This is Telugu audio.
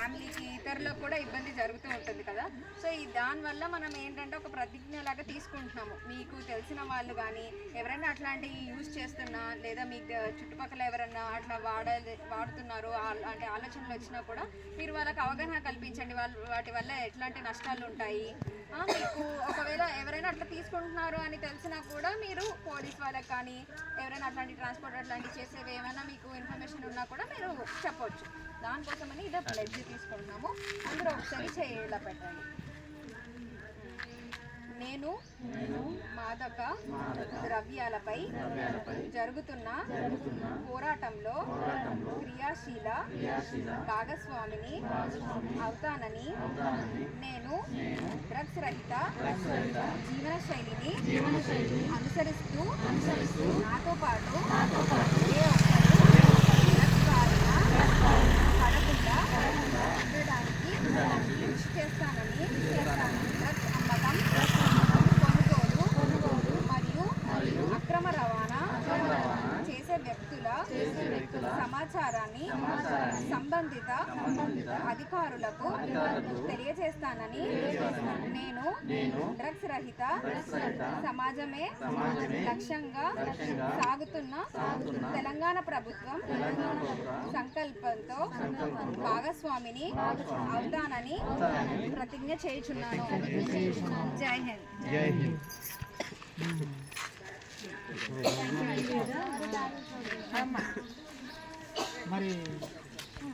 ఫ్యామిలీకి ఇతరులకు కూడా ఇబ్బంది జరుగుతూ ఉంటుంది కదా. సో ఈ దానివల్ల మనం ఏంటంటే ఒక ప్రతిజ్ఞ లాగా తీసుకుంటున్నాము. మీకు తెలిసిన వాళ్ళు కానీ ఎవరైనా అట్లాంటివి యూజ్ చేస్తున్నా లేదా మీకు చుట్టుపక్కల ఎవరైనా అట్లా వాడ వాడుతున్నారు అంటే ఆలోచనలు వచ్చినా కూడా మీరు వాళ్ళకి అవగాహన కల్పించండి. వాళ్ళు వాటి వల్ల ఎట్లాంటి నష్టాలు ఉంటాయి? మీకు ఒకవేళ ఎవరైనా అట్లా తీసుకుంటున్నారు అని తెలిసినా కూడా పోలీస్ వాళ్ళకి కానీ ఎవరైనా అట్లాంటి ట్రాన్స్పోర్ట్ అట్లాంటివి చేసేవి ఏమైనా మీకు ఇన్ఫర్మేషన్ ఉన్నా కూడా మీరు చెప్పొచ్చు. దానికోసమని ఇదే ప్లెడ్జ్ తీసుకుంటున్నాము. అందరూ ఒకసారి చేయాల పెట్టండి. నేను మాదక ద్రవ్యాలపై జరుగుతున్న పోరాటంలో క్రియాశీల భాగస్వామిని అవుతానని నేను డ్రగ్స్ రహిత జీవన శైలిని అనుసరిస్తూ నాతో పాటు సమాచారాన్ని సంబంధిత అధికారులకు తెలియజేస్తానని నేను డ్రగ్స్ రహిత సమాజమే లక్ష్యంగా సాగుతున్న తెలంగాణ ప్రభుత్వం సంకల్పంతో భాగస్వామిని అవుతానని ప్రతిజ్ఞ చేయుచున్నాను జై హింద్ జై హింద్ మరి